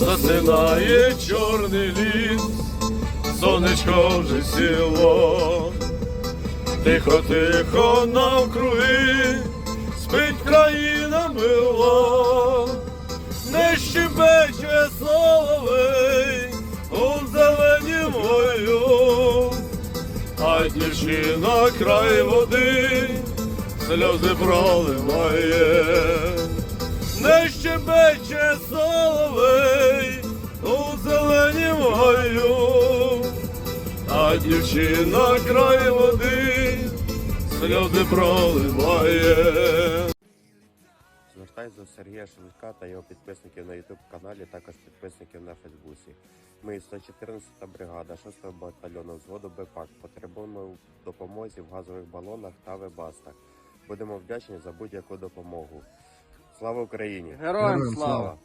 засинає чорний ліс, сонечко вже сіло, тихо, тихо навкруги, спить країна мила, не щебече соловей у зеленім гою, а дівчина край води сльози проливає, не щебече соловей а дівчина край води сльози проливає. Звертаюсь до Сергія Шелудька та його підписників на YouTube каналі, також підписників на Фейсбуці. Ми 114 бригада 6-го батальйону взводу БПАК потребуємо допомозі в газових балонах та вебастах. Будемо вдячні за будь-яку допомогу. Слава Україні! Героям Героям слава! слава!